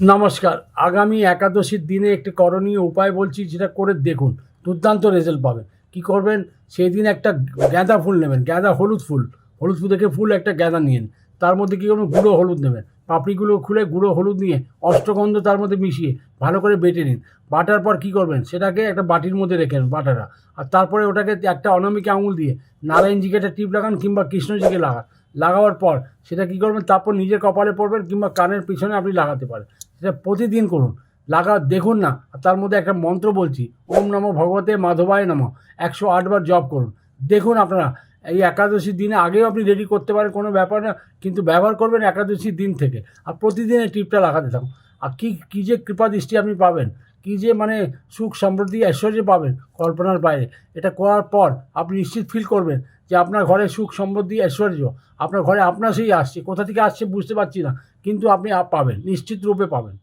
নমস্কার। আগামী একাদশীর দিনে একটি করণীয় উপায় বলছি, যেটা করে দেখুন, দুর্দান্ত রেজাল্ট পাবেন। কি করবেন? সেই দিন একটা গাঁদা ফুল নেবেন, গাঁদা হলুদ ফুল। হলুদ ফুল দেখে ফুল একটা গাঁদা নিন তার মধ্যে কী করবেন? গুঁড়ো হলুদ নেবেন। পাপড়িগুলো খুলে গুঁড়ো হলুদ নিয়ে অষ্টগন্ধ তার মধ্যে মিশিয়ে ভালো করে বেটে নিন। বাটার পর কী করবেন? সেটাকে একটা বাটির মধ্যে রেখে নেন বাটাটা আর তারপরে ওটাকে একটা অনামিকা আঙুল দিয়ে নারায়ণজিকে একটা টিপ লাগান কিংবা কৃষ্ণজিকে লাগান। লাগাবার পর সেটা কী করবেন? তারপর নিজের কপালে পড়বেন কিংবা কানের পিছনে আপনি লাগাতে পারেন। সেটা প্রতিদিন করুন। লাগা, দেখুন না তার মধ্যে একটা মন্ত্র বলছি, ওম নমঃ ভগবতে মাধবায় নমঃ, একশো আটবার জপ করুন। দেখুন আপনারা, এই একাদশীর দিনে আগেও আপনি রেডি করতে পারেন, কোনো ব্যাপার না, কিন্তু ব্যবহার করবেন একাদশীর দিন থেকে। আর প্রতিদিন এই টিপটা লাগাতে থাকুন। আর কী কী যে কৃপা দৃষ্টি আপনি পাবেন, কী যে মানে সুখ সমৃদ্ধি ঐশ্বর্য পাবেন কল্পনার বাইরে, এটা করার পর আপনি নিশ্চিত ফিল করবেন যে আপনার ঘরে সুখ সমৃদ্ধি, ঐশ্বর্য। আপনার ঘরে আপনার সেই আসছে। কোথা থেকে আসছে বুঝতে পারছি না। কিন্তু আপনি পাবেন নিশ্চিত রূপে পাবেন।